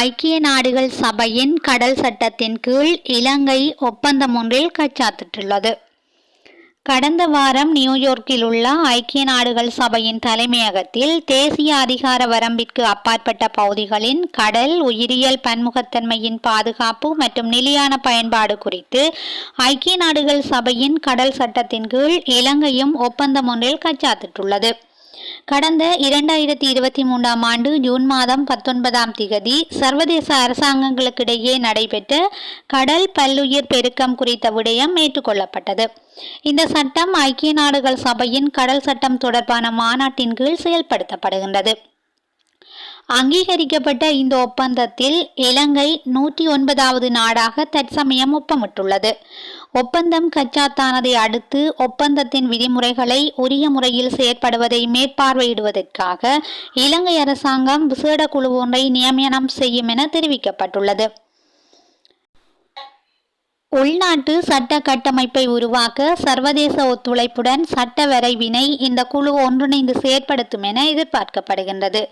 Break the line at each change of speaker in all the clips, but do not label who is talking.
ஐக்கிய நாடுகள் சபையின் கடல் சட்டத்தின் கீழ் இலங்கை ஒப்பந்தம் ஒன்றில் கச்சாத்திட்டுள்ளது. கடந்த வாரம் நியூயார்க்கில் உள்ள ஐக்கிய நாடுகள் சபையின் தலைமையகத்தில் தேசிய அதிகார வரம்பிற்கு அப்பாற்பட்ட பகுதிகளின் கடல் உயிரியல் பன்முகத்தன்மையின் பாதுகாப்பு மற்றும் நிலையான பயன்பாடு குறித்து ஐக்கிய நாடுகள் சபையின் கடல் சட்டத்தின் கீழ் இலங்கையும் ஒப்பந்தம் ஒன்றில் கச்சாத்திட்டுள்ளது. கடந்த இரண்டாயிரத்தி இருபத்தி மூன்றாம் ஆண்டு ஜூன் மாதம் பத்தொன்பதாம் திகதி சர்வதேச அரசாங்கங்களுக்கிடையே நடைபெற்ற கடல் பல்லுயிர் பெருக்கம் குறித்த விடயம் ஏற்றுக்கொள்ளப்பட்டது. இந்த சட்டம் ஐக்கிய நாடுகள் சபையின் கடல் சட்டம் தொடர்பான மாநாட்டின் கீழ் செயல்படுத்தப்படுகின்றது. அங்கீகரிக்கப்பட்ட இந்த ஒப்பந்தத்தில் இலங்கை நூற்றி ஒன்பதாவது நாடாக தற்சமயம் ஒப்பமிட்டுள்ளது. ஒப்பந்தம் கச்சாத்தானதை அடுத்து ஒப்பந்தத்தின் விதிமுறைகளை உரிய முறையில் செயற்படுவதை மேற்பார்வையிடுவதற்காக இலங்கை அரசாங்கம் விசேட குழு ஒன்றை நியமனம் செய்யும் என தெரிவிக்கப்பட்டுள்ளது. உள்நாட்டு சட்ட கட்டமைப்பை உருவாக்க சர்வதேச ஒத்துழைப்புடன் சட்ட வரைவினை இந்த குழு ஒன்றிணைந்து செயற்படுத்தும் என எதிர்பார்க்கப்படுகின்றது.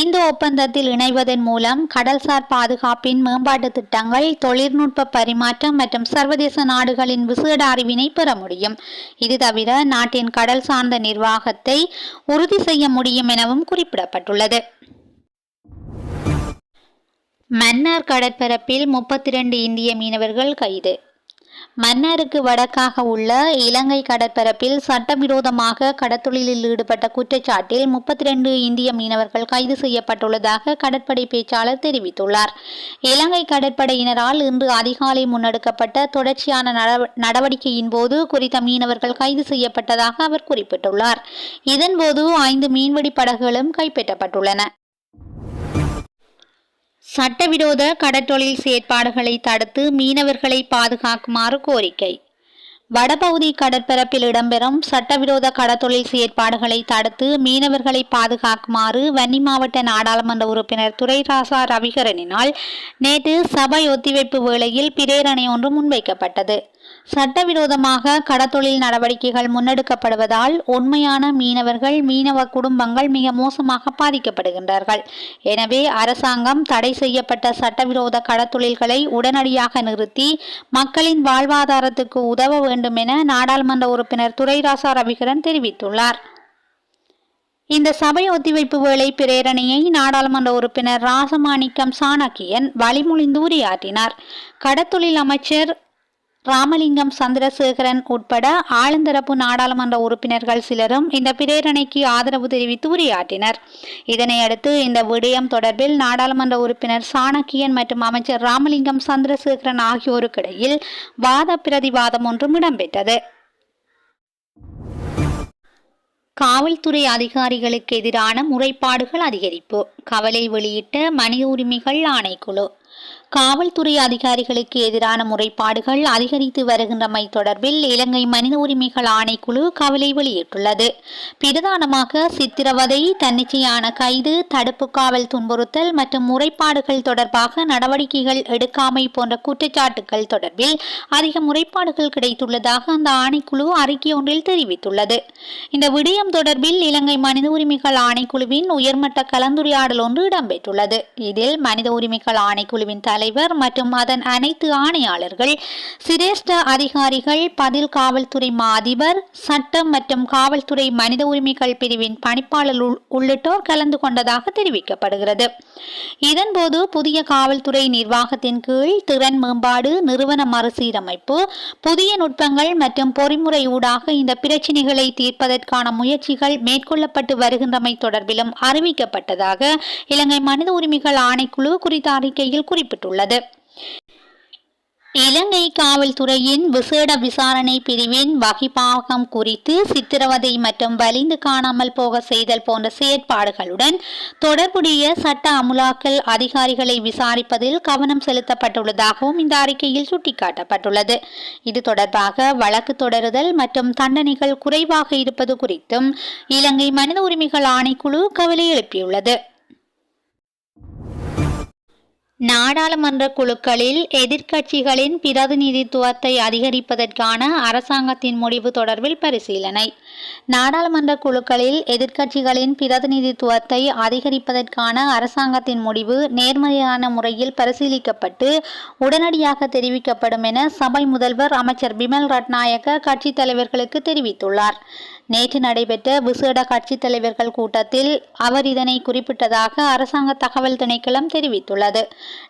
இந்த ஒப்பந்தத்தில் இணைவதன் மூலம் கடல்சார் பாதுகாப்பின் மேம்பாட்டு திட்டங்கள் தொழில்நுட்ப பரிமாற்றம் மற்றும் சர்வதேச நாடுகளின் விசேட அறிவினை பெற முடியும். இது தவிர நாட்டின் கடல் சார்ந்த நிர்வாகத்தை உறுதி செய்ய முடியும் எனவும் குறிப்பிடப்பட்டுள்ளது. மன்னார் கடற்பரப்பில் முப்பத்தி ரெண்டு இந்திய மீனவர்கள் கைது. மன்னாருக்கு வடக்காக உள்ள இலங்கை கடற்பரப்பில் சட்டவிரோதமாக கடத்தொழிலில் ஈடுபட்ட குற்றச்சாட்டில் முப்பத்தி ரெண்டு இந்திய மீனவர்கள் கைது செய்யப்பட்டுள்ளதாக கடற்படை பேச்சாளர் தெரிவித்துள்ளார். இலங்கை கடற்படையினரால் இன்று அதிகாலை முன்னெடுக்கப்பட்ட தொடர்ச்சியான நடவடிக்கையின் போது குறித்த மீனவர்கள் கைது செய்யப்பட்டதாக அவர் குறிப்பிட்டுள்ளார். இதன்போது ஐந்து மீன்பிடி படகுகளும் கைப்பற்றப்பட்டுள்ளன. சட்டவிரோத கடற்றொழில் செயற்பாடுகளை தடுத்து மீனவர்களை பாதுகாக்குமாறு கோரிக்கை. வடபகுதி கடற்பரப்பில் இடம்பெறும் சட்டவிரோத கடத்தொழில் செயற்பாடுகளை தடுத்து மீனவர்களை பாதுகாக்குமாறு வன்னி மாவட்ட நாடாளுமன்ற உறுப்பினர் துரைராசா ரவிகரனினால் நேற்று சபை ஒத்திவைப்பு வேளையில் பிரேரணை ஒன்று முன்வைக்கப்பட்டது. சட்டவிரோதமாக கடத்தொழில் நடவடிக்கைகள் முன்னெடுக்கப்படுவதால் உண்மையான மீனவர்கள் மீனவ குடும்பங்கள் மிக மோசமாக பாதிக்கப்படுகின்றார்கள். எனவே அரசாங்கம் தடை செய்யப்பட்ட சட்டவிரோத கடத்தொழில்களை உடனடியாக நிறுத்தி மக்களின் வாழ்வாதாரத்துக்கு உதவ வேண்டும் என நாடாளுமன்ற உறுப்பினர் துரைராசா ரவிகரன் தெரிவித்துள்ளார். இந்த சபை ஒத்திவைப்பு வேளை பிரேரணையை நாடாளுமன்ற உறுப்பினர் ராசமாணிக்கம் சாணக்கியன் வழிமொழிந்து உரையாற்றினார். கடத்தொழில் அமைச்சர் ராமலிங்கம் சந்திரசேகரன் உட்பட ஆளுந்தரப்பு நாடாளுமன்ற உறுப்பினர்கள் சிலரும் இந்த பிரேரணைக்கு ஆதரவு தெரிவித்து உரையாற்றினர். இதனையடுத்து இந்த விடயம் தொடர்பில் நாடாளுமன்ற உறுப்பினர் சாணக்கியன் மற்றும் அமைச்சர் ராமலிங்கம் சந்திரசேகரன் ஆகியோருக்கிடையில் வாத பிரதிவாதம் ஒன்றும் இடம்பெற்றது. காவல்துறை அதிகாரிகளுக்கு எதிரான முறைப்பாடுகள் அதிகரிப்பு. கவலை வெளியிட்ட மனித உரிமைகள் ஆணைக்குழு. காவல்துறை அதிகாரிகளுக்கு எதிரான முறைப்பாடுகள் அதிகரித்து வருகின்றமை தொடர்பில் இலங்கை மனித உரிமைகள் ஆணைக்குழு கவலை வெளியிட்டுள்ளது. பிரதானமாக சித்திரவதை தன்னிச்சையான கைது தடுப்பு காவல் துன்புறுத்தல் மற்றும் முறைப்பாடுகள் தொடர்பாக நடவடிக்கைகள் எடுக்காமை போன்ற குற்றச்சாட்டுகள் தொடர்பில் அதிக முறைப்பாடுகள் கிடைத்துள்ளதாக அந்த ஆணைக்குழு அறிக்கை ஒன்றில் தெரிவித்துள்ளது. இந்த விடயம் தொடர்பில் இலங்கை மனித உரிமைகள் ஆணைக்குழுவின் உயர்மட்ட கலந்துரையாடல் ஒன்று இடம்பெற்றுள்ளது. இதில் மனித உரிமைகள் ஆணைக்குழுவின் தலைவர் மற்றும் அதன் அனைத்து ஆணையாளர்கள் சிரேஷ்ட அதிகாரிகள் பதில் காவல்துறை மா அதிபர் சட்டம் மற்றும் காவல்துறை மனித உரிமைகள் பிரிவின் பணிப்பாளர் உள்ளிட்டோர் கலந்து கொண்டதாக தெரிவிக்கப்படுகிறது. இதன்போது புதிய காவல்துறை நிர்வாகத்தின் கீழ் திறன் மேம்பாடு நிறுவன மறுசீரமைப்பு புதிய நுட்பங்கள் மற்றும் பொறிமுறை ஊடாக இந்த பிரச்சினைகளை தீர்ப்பதற்கான முயற்சிகள் மேற்கொள்ளப்பட்டு வருகின்றமை தொடர்பிலும் அறிவிக்கப்பட்டதாக இலங்கை மனித உரிமைகள் ஆணைக்குழு குறித்த அறிக்கையில் குறிப்பிட்டுள்ளது. நடைபெற்றுள்ளது இலங்கை காவல்துறையின் விசேட விசாரணை பிரிவின் வகிபாகம் குறித்து சித்திரவதை மற்றும் வலிந்து காணாமல் போக செய்தல் போன்ற செயற்பாடுகளுடன் தொடர்புடைய சட்ட அமுலாக்கல் அதிகாரிகளை விசாரிப்பதில் கவனம் செலுத்தப்பட்டுள்ளதாகவும் இந்த அறிக்கையில் சுட்டிக்காட்டப்பட்டுள்ளது. இது தொடர்பாக வழக்கு தொடருதல் மற்றும் தண்டனைகள் குறைவாக இருப்பது குறித்தும் இலங்கை மனித உரிமைகள் ஆணைக்குழு கவலை எழுப்பியுள்ளது. நாடாளுமன்ற குழுக்களில் எதிர்க்கட்சிகளின் பிரதிநிதித்துவத்தை அதிகரிப்பதற்கான அரசாங்கத்தின் முடிவு தொடர்பில் பரிசீலனை. நாடாளுமன்ற குழுக்களில் எதிர்க்கட்சிகளின் பிரதிநிதித்துவத்தை அதிகரிப்பதற்கான அரசாங்கத்தின் முடிவு நேர்மறையான முறையில் பரிசீலிக்கப்பட்டு உடனடியாக தெரிவிக்கப்படும் என சபை முதல்வர் அமைச்சர் பிமல் ரட்நாயக்க கட்சித் தலைவர்களுக்கு தெரிவித்துள்ளார். நேற்று நடைபெற்ற விசேட கட்சித் தலைவர்கள் கூட்டத்தில் அவர் இதனை குறிப்பிட்டதாக அரசாங்க தகவல் திணைக்களம் தெரிவித்துள்ளது.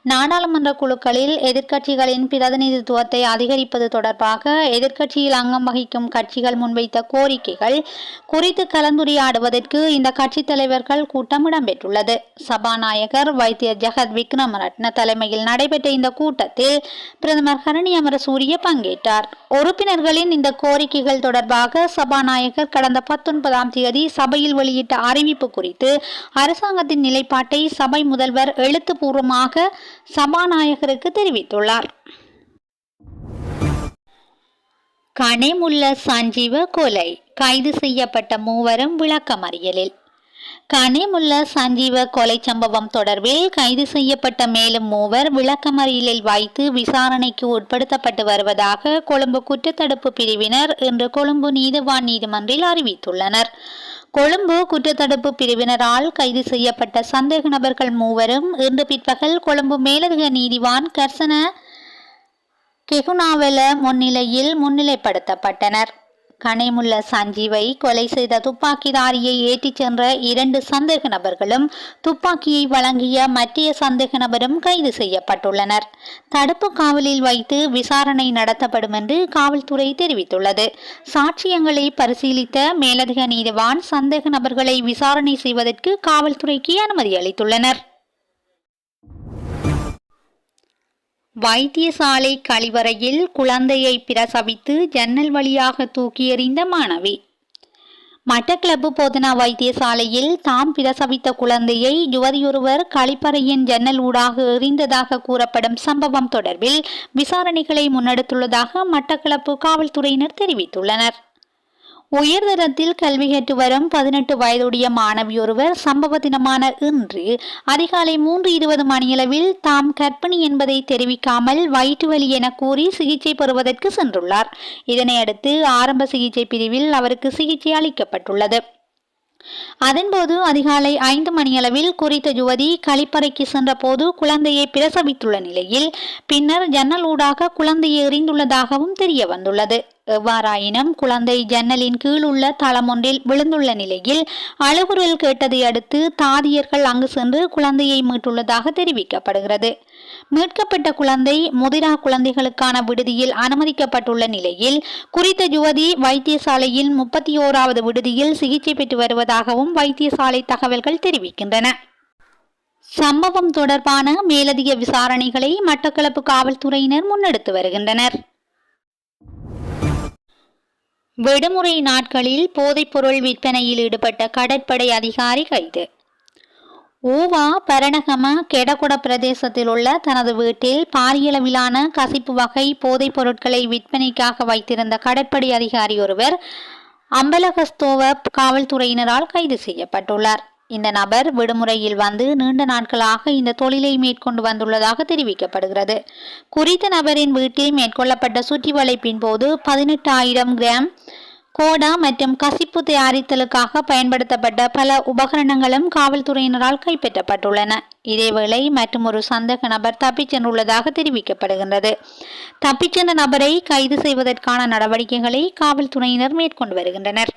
நாடாளுமன்ற குழுக்களில் எதிர்க்கட்சிகளின் பிரதிநிதித்துவத்தை அதிகரிப்பது தொடர்பாக எதிர்க்கட்சியில் அங்கம் வகிக்கும் கட்சிகள் முன்வைத்த கோரிக்கைகள் குறித்து கலந்துரையாடுவதற்கு இந்த கட்சித் தலைவர்கள் கூட்டம் இடம்பெற்றுள்ளது சபாநாயகர் வைத்திய ஜெகத் விக்ரமரட்ன தலைமையில் நடைபெற்ற இந்த கூட்டத்தில் பிரதமர் ஹரணி அமரசூரிய பங்கேற்றார். உறுப்பினர்களின் இந்த கோரிக்கைகள் தொடர்பாக சபாநாயகர் கடந்த பத்தொன்பதாம் தேதி சபையில் வெளியிட்ட அறிவிப்பு குறித்து அரசாங்கத்தின் நிலைப்பாட்டை சபை முதல்வர் எழுத்துப்பூர்வமாக சபாநாயகருக்கு தெரிவித்துள்ளார். கனேமுல்ல சஞ்சீவ கொலை கைது செய்யப்பட்ட மூவரும் விளக்கமறியலில். கனிமுல்ல சஞ்சீவ கொலை சம்பவம் தொடர்பில் கைது செய்யப்பட்ட மேலும் மூவர் விளக்கமறியலில் வைத்து விசாரணைக்கு உட்படுத்தப்பட்டு வருவதாக கொழும்பு குற்றத்தடுப்பு பிரிவினர் இன்று கொழும்பு நீதிவான் நீதிமன்றில் அறிவித்துள்ளனர். கொழும்பு குற்றத்தடுப்பு பிரிவினரால் கைது செய்யப்பட்ட சந்தேக நபர்கள் மூவரும் இன்று பிற்பகல் கொழும்பு மேலதிக நீதிவான் கர்சன கெகுனாவெல முன்னிலையில் முன்னிலைப்படுத்தப்பட்டனர். கனைமுள்ள சஞ்சீவை கொலை செய்த துப்பாக்கிதாரியை ஏற்றிச் சென்ற இரண்டு சந்தேக நபர்களும் துப்பாக்கியை வழங்கிய மற்றைய சந்தேக நபரும் கைது செய்யப்பட்டுள்ளனர். தடுப்பு காவலில் வைத்து விசாரணை நடத்தப்படும் என்று காவல்துறை தெரிவித்துள்ளது. சாட்சியங்களை பரிசீலித்த மேலதிக நீதிவான் சந்தேக நபர்களை விசாரணை செய்வதற்கு காவல்துறைக்கு அனுமதி அளித்துள்ளனர். வைத்தியசாலை கழிவறையில் குழந்தையை பிரசவித்து ஜன்னல் வழியாக தூக்கி எறிந்த மாணவி. மட்டக்களப்பு போதனா வைத்தியசாலையில் தாம் பிரசவித்த குழந்தையை யுவதியொருவர் கழிப்பறையின் ஜன்னல் ஊடாக எறிந்ததாக கூறப்படும் சம்பவம் தொடர்பில் விசாரணைகளை முன்னெடுத்துள்ளதாக மட்டக்களப்பு காவல்துறையினர் தெரிவித்துள்ளனர். உயர்தரத்தில் கல்வி கற்று வரும் பதினெட்டு வயதுடைய மாணவியொருவர் சம்பவ தினமான இன்று அதிகாலை மூன்று இருபது மணியளவில் தாம் கர்ப்பிணி என்பதை தெரிவிக்காமல் வயிற்று வலி என கூறி சிகிச்சை பெறுவதற்கு சென்றுள்ளார். இதனையடுத்து ஆரம்ப சிகிச்சை பிரிவில் அவருக்கு சிகிச்சை அளிக்கப்பட்டுள்ளது. அதன்போது அதிகாலை ஐந்து மணியளவில் குறித்த யுவதி கழிப்பறைக்கு சென்றபோது குழந்தையை பிரசவித்துள்ள நிலையில் பின்னர் ஜன்னல் ஊடாக குழந்தையை எறிந்துள்ளதாகவும் தெரிய வந்துள்ளது. எவ்வாறாயினும் குழந்தை ஜன்னலின் கீழ் உள்ள தளம் ஒன்றில் விழுந்துள்ள நிலையில் அழுகுரல் கேட்டதை அடுத்து தாதியர்கள் அங்கு சென்று குழந்தையை மீட்டுள்ளதாக தெரிவிக்கப்படுகிறது. மீட்கப்பட்ட குழந்தை முதிரா குழந்தைகளுக்கான விடுதியில் அனுமதிக்கப்பட்டுள்ள நிலையில் குறித்த யுவதி வைத்தியசாலையில் முப்பத்தி ஓராவது விடுதியில் சிகிச்சை பெற்று வருவதாகவும் வைத்தியசாலை தகவல்கள் தெரிவிக்கின்றன. சம்பவம் தொடர்பான மேலதிக விசாரணைகளை மட்டக்களப்பு காவல்துறையினர் முன்னெடுத்து வருகின்றனர். விடுமுறை நாட்களில் போதைப்பொருள் விற்பனையில் ஈடுபட்ட கடற்படை அதிகாரி கைது. ஊவா பரணகம கெடகுட பிரதேசத்தில் உள்ள தனது வீட்டில் பாரியளவிலான கசிப்பு வகை போதைப் பொருட்களை விற்பனைக்காக வைத்திருந்த கடற்படை அதிகாரி ஒருவர் அம்பலகஸ்தோவ காவல்துறையினரால் கைது செய்யப்பட்டுள்ளார். இந்த நபர் விடுமுறையில் வந்து நீண்ட நாட்களாக இந்த தொழிலை மேற்கொண்டு வந்துள்ளதாக தெரிவிக்கப்படுகிறது. குறித்த நபரின் வீட்டில் மேற்கொள்ளப்பட்ட சுற்றி வளைப்பின் போது பதினெட்டாயிரம் கிராம் கோடா மற்றும் கசிப்பு தயாரித்தலுக்காக பயன்படுத்தப்பட்ட பல உபகரணங்களும் காவல்துறையினரால் கைப்பற்றப்பட்டுள்ளன. இதேவேளை மற்றும் ஒரு சந்தேக நபர் தப்பிச் சென்றுள்ளதாக தெரிவிக்கப்படுகின்றது. தப்பிச் சென்ற நபரை கைது செய்வதற்கான நடவடிக்கைகளை காவல்துறையினர் மேற்கொண்டு வருகின்றனர்.